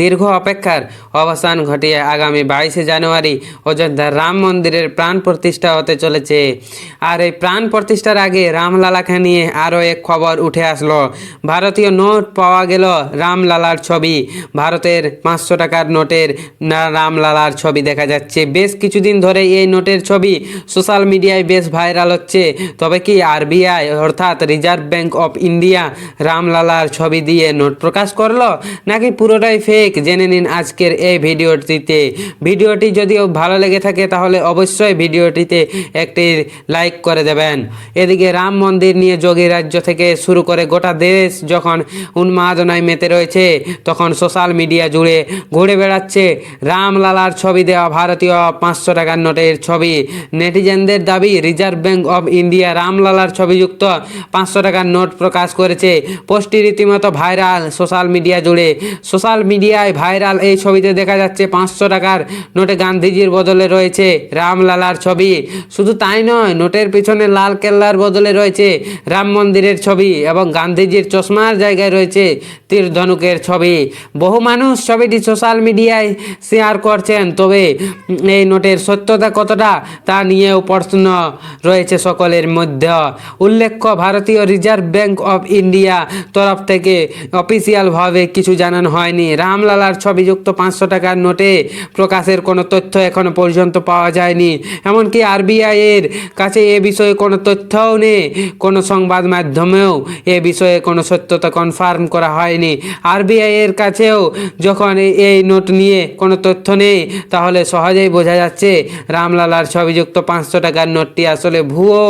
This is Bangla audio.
দীর্ঘ অপেক্ষার অবসান ঘটিয়ে আগামী বাইশে জানুয়ারি অযোধ্যার রাম মন্দিরের প্রাণ প্রতিষ্ঠা হতে চলেছে। আর এই প্রাণ প্রতিষ্ঠার আগে রামলালাকে নিয়ে আরও এক খবর উঠে আসলো। ভারতীয় নোট পাওয়া গেল রামলালার ছবি। ভারতের পাঁচশো টাকার নোটের রামলালার ছবি দেখা যাচ্ছে। বেশ কিছুদিন ধরে এই নোটের ছবি সোশ্যাল মিডিয়ায় বেশ ভাইরাল হচ্ছে। তবে কি আরবিআই অর্থাৎ রিজার্ভ ব্যাংক অফ ইন্ডিয়া রামলালার ছবি দিয়ে নোট প্রকাশ করল? নাকি পুরোটাই ফেক জেনে নিন আজকের এই ভিডিওটিতে। ভিডিওটি যদিও ভালো লেগে থাকে, তাহলে অবশ্যই ভিডিওটিতে একটি লাইক করে দেবেন। এদিকে রাম মন্দির নিয়ে যোগী রাজ্য থেকে শুরু করে গোটা দেশ যখন উন্মাদনায় মেতে রয়েছে, তখন সোশ্যাল মিডিয়া জুড়ে ঘুরে বেড়াচ্ছে। রামলালার ছবি দেওয়া ভারতীয় পাঁচশো টাকার নোটের ছবি। নেটিজেনদের দাবি, রিজার্ভ ব্যাঙ্ক অফ ইন্ডিয়া রামলালার ছবিযুক্ত পাঁচশো টাকার নোট প্রকাশ করেছে। পোস্টটি রীতিমতো ভাইরাল সোশ্যাল মিডিয়া জুড়ে। সোশ্যাল মিডিয়ায় ভাইরাল এই ছবিতে দেখা যাচ্ছে পাঁচশো টাকার নোটে গান্ধীজির বদলে রয়েছে রামলালার ছবি। শুধু তাই নয়, নোটের পিছনে লাল কেল্লার বদলে রয়েছে রাম মন্দিরের ছবি এবং গান্ধীজির চশমার জায়গায় রয়েছে তীর ধনুকের ছবি। বহু মানুষ ছবিটি সোশ্যাল মিডিয়ায় শেয়ার করছেন, তবে এই নোটের সত্যতা কতটা তা নিয়েও প্রশ্ন রয়েছে সকলের মধ্যে। উল্লেখ্য, ভারতীয় রিজার্ভ ব্যাংক অফ ইন্ডিয়া তরফ থেকে অফিসিয়ালভাবে কিছু জানানো হয়নি। রামলালার ছবিযুক্ত পাঁচশো টাকার নোটে প্রকাশের কোনো তথ্য এখনও পর্যন্ত পাওয়া যায়নি। এমনকি আরবিআইয়ের কাছে এ বিষয়ে কোনো তথ্যও নেই। কোনো সংবাদ মাধ্যমেও এ বিষয়ে কোনো সত্যতা কনফার্ম করা হয়নি। আরবিআই এর কাছেও যখন এই নোট নিয়ে কোনো তথ্য নেই, তাহলে সহজেই বোঝা যাচ্ছে রামলালার ছবিযুক্ত পাঁচশো টাকার নোটটি আসলে ভুয়ো।